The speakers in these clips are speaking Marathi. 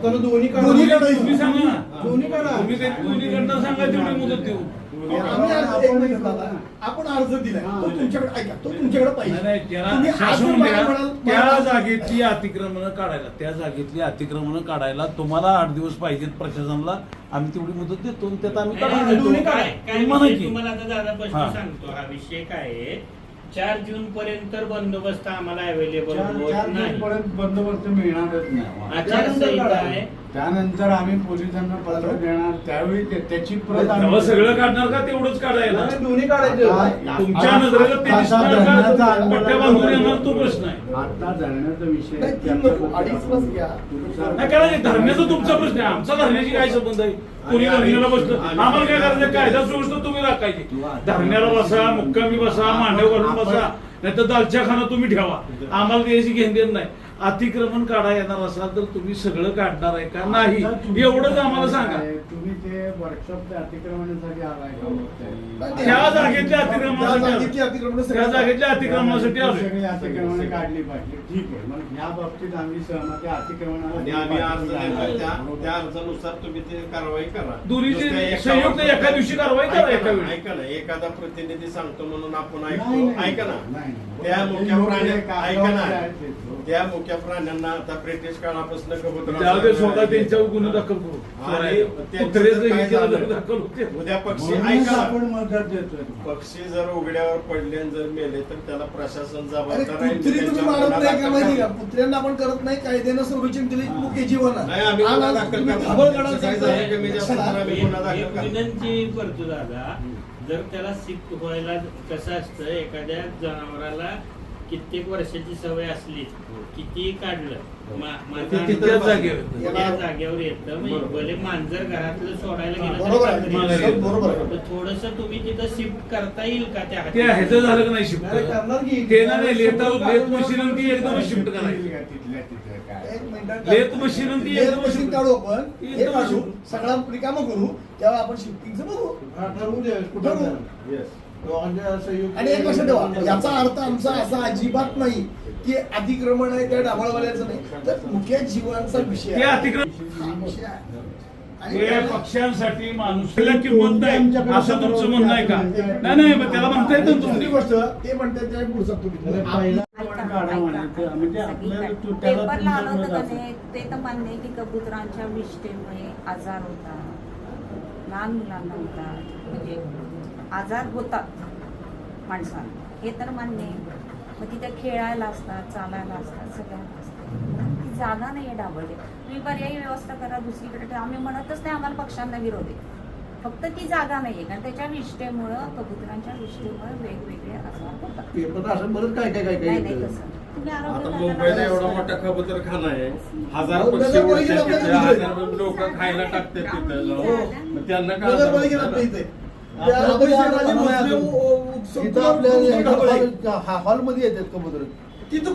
आता दोन्ही. दोन्ही. तुम्ही सांगा ना दोन्ही काढा. तुम्ही ते दोन्हीकडनं सांगा तेवढी मुदत देऊ आम्ही अर्ज एक मिनिट दादा. आपण अर्ज दिलाय तो तुमच्याकडे ऐका तो तुमच्याकडे नाही, पाहिजे नाही, त्याला तुम्ही आज शासन जर द्या. मला म्हणाल- त्या जागेतली अतिक्रमण काढायला त्या जागेतली अतिक्रमण काढायला तुम्हाला आठ दिवस पाहिजेत प्रशासनाला आम्ही तेवढी मुदत देतो आणि त्यात आम्ही काढून नाही, दोन्ही देतो काढा. काय काय तुम्ही म्हणा विषय की. तुम्हाला आता दादा प्रश्न हा. सांगतो हा विषय काय आहे चार जून पर्यंत बंदोबस्त आम्हाला अवेलेबल चार होत चार नाही. जूनपर्यंत बंदोबस्त मिळणारच नाही. आचारसंहिता आहे. त्यानंतर आम्ही पोलिसांना पत्र देणार त्यावेळी ते- त्याची प्रत तेव्हा सगळं काढणार का तेवढंच काढायला नाही, दोन्ही काढायचे. तुमच्या आता- नजरेला ते आता दिसणार धरण्याचा का आंदोलन- पट्ट्या बांधून येणार तो प्रश्न आहे. आता धरण्याचा विषय नाही, तीन नको, अडीच बस घ्या. नाही करायचं धरण्याचा तुमचा प्रश्न आहे. आमचा धरण्याची काय संबंध आहे? कोणी धरण्याला बसलं? आम्हाला काय करायचं? कायदा सुव्यवस्था तुम्ही राखायची. धरण्याला बसा मुक्कामी बसा मांडव घालून बसा. नाही तर दालच्या खाना तुम्ही ठेवा. आम्हाला त्याची घेण देण नाही. अतिक्रमण काढा येणार असाल तर तुम्ही सगळं काढणार आहे का नाही? एवढंच आम्हाला सांगा. तुम्ही ते वर्कशॉप अतिक्रमणासाठी आलाय का त्या जागेतल्या त्या अतिक्रमणासाठी त्या सगळं- जागेतल्या अतिक्रमणासाठी आलो सगळी अतिक्रमणे काढली पाहिजे. ठीक आहे मग या बाबतीत आम्ही सहमती अतिक्रमणाला त्या त्या. अर्जानुसार तुम्ही ते कारवाई करा. दोन्हीची संयुक्त एका दिवशी कारवाई करा एका वेळी. ऐका ना. एखादा प्रतिनिधी सांगतो म्हणून आपण ऐकतो. ऐका ना. त्या मुख्य ऐका ना. आहे ते. त्या प्राण्यांना आता ब्रिटिश काळापासून कबूतर त्यामध्ये स्वतः त्यांच्यावर गुन्हे दाखल करू. उद्या पक्षी पक्षी जर उघड्यावर पडले आणि जर मेले तर त्याला प्रशासन जबाबदार आहे. कुत्र्यांना आपण करत नाही कायद्यानं संरक्षण दिले मुख्य जीवन. विनंती करतो दादा जर त्याला सिक व्हायला कसं असतं एखाद्या जनावराला कित्येक वर्षाची सवय असली किती काढलं मा- माझा ते तिथल्याच अनुभव जागेवर. त्या जागेवर येतं म्हणजे भले मांजर घरातलं सोडायला गेलं बरोबर. बरोबर आहे. थोडस तुम्ही तिथं शिफ्ट करता येईल का त्या ते ह्याचं झालं का नाही शिफ्ट करणार की? ते ना नाही लेता लेत मशीन आणि ती एकदम शिफ्ट करायची तिथल्या तिथे काय एक मिनिट लेत मशीन आणि ती लेत एकदम मशीन शिफ्ट- काढू आपण हे एकदम काढू शिफ्ट. सगळा रिकामं करू तेव्हा आपण शिफ्टिंगचं बघू हा, ठरवू दे कुठं ठरवू. Yes. आणि एक लक्षात ठेवा याचा अर्थ आमचा असा अजिबात नाही की अतिक्रमण आहे त्या डाबाळवाल्याचं नाही. तर मुख्य जीवनाचा विषय ते आहे. अतिक्रमण विषय आहे. आणि त्याला- पक्ष्यांसाठी माणूसला किंमत नाही. असं तुमचं म्हणणं आहे का? नाही नाही मग त्याला म्हणता येतं दुसरी तुम्ही. गोष्ट ते म्हणतात त्या पुढचा तुम्ही. म्हणायचं म्हणजे तो पेपरला आलं होतं तर मान्य आहे की कबुतरांच्या विष्ठेमुळे आजार होतात. लहान मुलांना होतात. म्हणजे आजार होतात माणसांना. हे तर मान्य आहे. मग तिथे खेळायला असतात चालायला असतात सगळ्यांना असतात ती जागा नाही आहे डाबडे तुम्ही पर्यायी व्यवस्था करा दुसरीकडे ठेवा. आम्ही म्हणतच नाही आम्हाला पक्षांना विरोध आहे. फक्त ती जागा नाही आहे. कारण त्याच्या विष्ठेमुळं कबुतरांच्या विष्ठेमुळे वेगवेगळे आजार होतात. नाही नाही. तसं तुम्ही आरोग्य आता खात्याला मुंबईला एवढा व्यवस्था मोठा करा. कबूतरखाना आहे. हजार अहो, पक्षी नगरपालिकेला उडतात तिथे, आपल्याला हजार लोक खायला टाकतात तिथं. हो. जाऊन. मग त्यांना काय? आपल्या हा- हॉलमध्ये येतात कबूतर तिथं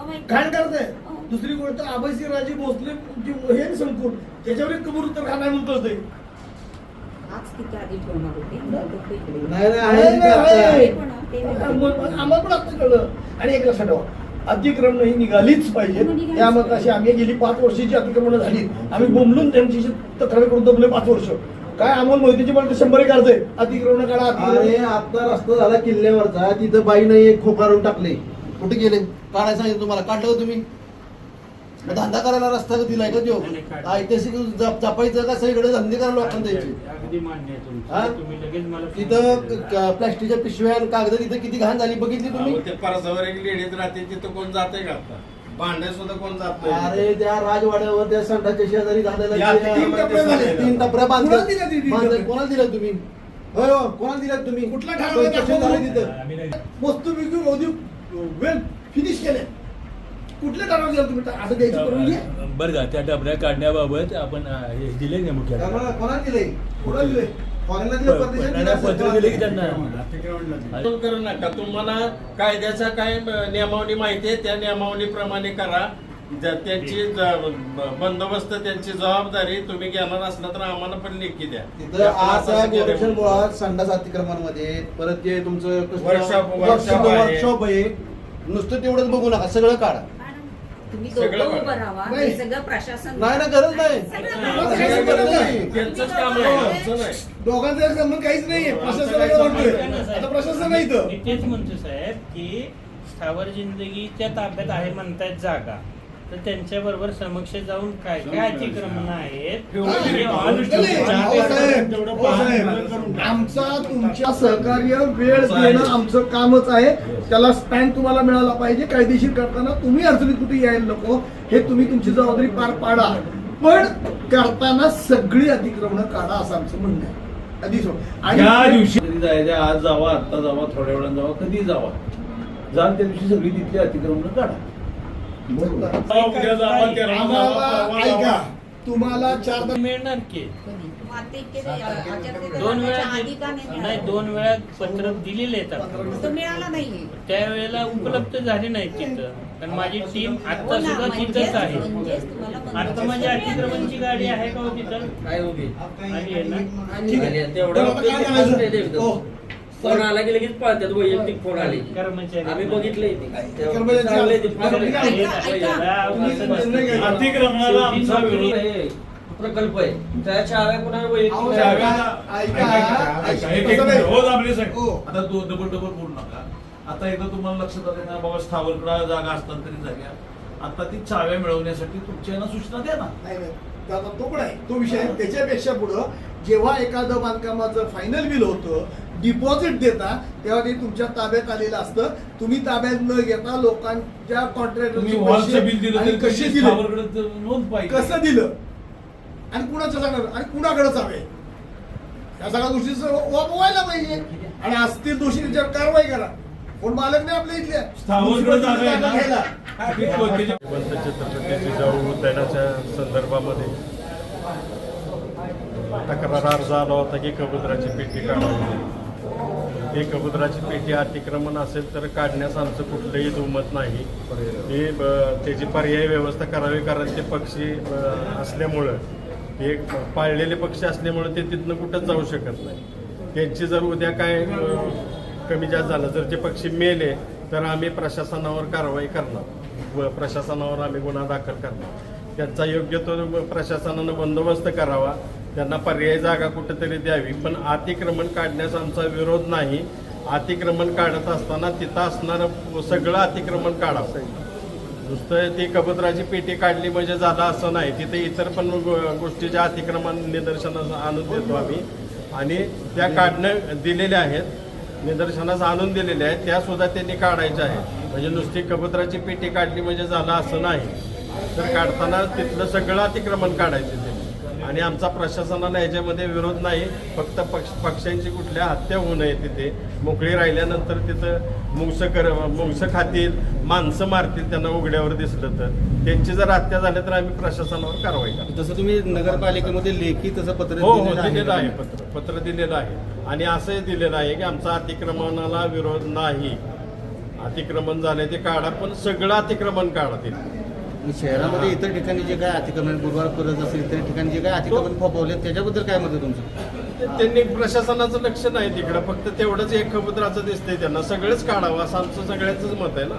Oh. घाण करताय. Oh. दुसरी गोष्ट अभयसिंह राजे भोसले जे हे संकुल त्याच्यावर एक कबूतर खाना म्हणून कळतंय. आम्हाला पण आता कळलं. आणि एक लक्षात ठेवा. अतिक्रमण ही निघालीच पाहिजे. त्या मत अशी आम्ही गेली पाच वर्षाची अतिक्रमण झाली आम्ही बोंबलून त्यांची तक्रार करून दमले पाच वर्ष. काय अमोल मोहितीची मला शंभर एक अर्ज आहे. अतिक्रमण काढा अरे आता रस्ता झाला किल्ल्यावरचा. तिथं बाईनं एक खोकारून टाकले. कुठे गेले? काढायला सांगितलं तुम्हाला. काढलं तुम्ही? मग धंदा करायला रस्ता का दिलाय का तो? ऐतिहासिक जप- जपायचं का? सगळीकडे धंदे करा लोकांना द्यायचे अगदी मान्य आहे हा? तुमचं तुम्ही लगेच मला तिथं प्लास्टिकच्या पिशव्या आणि कागद तिथं किती घाण झाली बघितली तुम्ही? परसावर एक लेडीज राहते तिथं कोण जाते का आता भांडे सुद्धा कोण जात अरे नाही त्या राजवाड्यावर त्या संडाच्या शेजारी झालेल्या या त्या- तीन टप्पे झाले. तीन टपऱ्या बांधल्या कोणाला दिल्या ती तीन बांधल्या- टप्पे? कोणाला दिल्या तुम्ही? होय हो कोणाला दिल्या तुम्ही? कुठला ठराव आहे? कसे झाले दाखवा तिथं? वस्तू बिकू मोदी वेल फिनिश केले. कुठले ठराव दिला तुम्ही? असं द्यायची परवानगी आहे? बरं का त्या टपऱ्या काढण्याबाबत आपण अं, हे दिले नाही मुख्य कोणाला दिले? कोणाला दिले? पत्र दिले की त्यांना करू तुम्हाला कायद्याचा काय नियमावली माहिती आहे त्या नियमावलीप्रमाणे करा. ज्या- त्यांची बंदोबस्त त्यांची जबाबदारी तुम्ही घेणार असला तर आम्हाला पण लेखी द्या. तिथं आज संडास अतिक्रमणामध्ये परत जे तुमचं आहे. वर्कशॉप आहे. नुसतं तेवढंच बघू नका. सगळं काढा. तुम्ही सगळं दोघं. उभं राहा. हे सगळं प्रशासन नाही ना गरज नाही. सगळं गरज नाही त्यांचंच काम आहे आमचं नाही दोघांचा संबंध काहीच नाहीये प्रशासनाला म्हणतोय. आता प्रशासन नाही इथं. मी तेच म्हणतो साहेब की स्थावर जिंदगीच्या ताब्यात आहे म्हणतायत जागा. तर त्यांच्या बरोबर समक्ष जाऊन काय काय अतिक्रमण आहेत हे आमचा तुमच्या सहकार्य वेळ देणं आमचं कामच आहे. त्याला स्पॅन तुम्हाला मिळाला पाहिजे. कायदेशीर करताना तुम्ही अडचणीत कुठे यायला नको हे तुम्ही तुमची जबाबदारी पार पाडा. पण करताना सगळी अतिक्रमणं काढा असं आमचं म्हणणं आहे. आधी सोड. त्या दिवशी कधी जायचं? आज जावा आता जावा थोड्या वेळानं जावा कधी जावा? जाल त्या दिवशी सगळी तिथली अतिक्रमण काढा. ऐका. तुम्हाला चार मिळणार की? दोन वेळा लागण्याच्या आधी का नाही नाही? दोन वेळा पत्र दिलेले नाहीये. त्यावेळेला उपलब्ध झाले नाहीत तिथं. कारण माझी टीम हो आता ना, सुद्धा म्हणजेच- तिथंच आहे. आता माझी अतिक्रमणची गाडी आहे का हो तिथं? काय उभी आहे. तेवढं फोन आला की लगेच पळतात वैयक्तिक फोन आले कर्मचारी. आम्ही बघितलंय ते. चांगले ते. अतिक्रमणाला आमचा विरोध. हे प्रकल्प आहे. त्या कुणाला अहो, वैयक्तिक? हो दामले साहेब हो. आता दो डबल डबल बोलू नका. आता एकदा तुम्हाला लक्षात आलं ना बाबा स्थावरकडा जागा हस्तांतरित झाल्या. आता ती चाव्या मिळवण्यासाठी तुमच्या यांना सूचना द्या ना. नाही नाही. आता तो पण आहे. तो विषय आहे. त्याच्यापेक्षा पुढं जेव्हा एखादं बांधकामाचं फायनल बिल होतं डिपॉझिट देता तेव्हा ते तुमच्या ताब्यात आलेलं असतं. तुम्ही ताब्यात न घेता लोकांच्या तरी कसे दिले? स्थावरकडे नोंद पाहिजे. कसं दिलं? आणि कुणाचं सांगणार आणि कुणाकडे चावे? या सगळ्या गोष्टीचं व्हायला पाहिजे. आणि असतील दोषी त्याच्यावर कारवाई करा. कोण मालक नाही आपल्या इथल्या. छत्रपती जिजाऊ संदर्भामध्ये तक्रार अर्ज आला होता की कबुतराची पेटी काढावी. ही कबुतराची पेटी अतिक्रमण असेल तर काढण्यास आमचं कुठलंही दुमत नाही. ही ब- त्याची पर्यायी व्यवस्था करावी कारण ते पक्षी असल्यामुळं हे पाळलेले पक्षी असल्यामुळं ते तिथनं कुठंच जाऊ शकत नाही. त्यांची जर उद्या काय कमी जास्त झालं जर ते पक्षी मेले तर आम्ही प्रशासनावर कारवाई करणार. व प्रशासनावर आम्ही गुन्हा दाखल करणार. त्यांचा योग्य तो प्रशासनानं बंदोबस्त करावा. त्यांना पर्यायी जागा कुठेतरी द्यावी. पण अतिक्रमण काढण्यास आमचा विरोध नाही. अतिक्रमण काढत असताना तिथं असणारं सगळं अतिक्रमण काढावं. नुसतं ती कबुतराची पेटी काढली म्हणजे झालं असं नाही. तिथे इतर पण गोष्टीच्या अतिक्रमण निदर्शनास आणून देतो आम्ही. आणि त्या काढणं दिलेल्या आहेत. निदर्शनास आणून दिलेल्या आहेत. त्या सुद्धा त्यांनी काढायच्या आहेत. म्हणजे नुसती कबुतराची पेटी काढली म्हणजे झालं असं नाही. तर काढताना तिथलं सगळं अतिक्रमण काढायचं त्यांनी आणि आमचा प्रशासनाला याच्यामध्ये विरोध नाही. फक्त पक्ष पक्ष्यांची कुठल्या हत्या होऊ नये तिथे. मोकळी राहिल्यानंतर तिथं मुंगसं कर मुंगसं खातील माणसं मारतील त्यांना उघड्यावर दिसलं तर. त्यांची जर हत्या झाल्या तर आम्ही प्रशासनावर कारवाई करतो तसं तुम्ही नगरपालिकेमध्ये लेखी तसं पत्र हो हो दिलेलं आहे पत्र. पत्र दिलेलं आहे. आणि असंही दिलेलं आहे की आमचा अतिक्रमणाला विरोध नाही. अतिक्रमण झाले ते काढा पण सगळं अतिक्रमण काढा तिथे शहरामध्ये इतर ठिकाणी जे काय अतिक्रमण गुरुवार करत असेल इतर ठिकाणी जे काय अतिक्रमण फोपवले त्याच्याबद्दल काय मत आहे तुमचं? त्यांनी प्रशासनाचं लक्ष नाही तिकडं. फक्त तेवढंच एक कबुतराचं दिसतंय त्यांना. सगळंच काढावं असं आमचं सगळ्यांचंच मत आहे ना.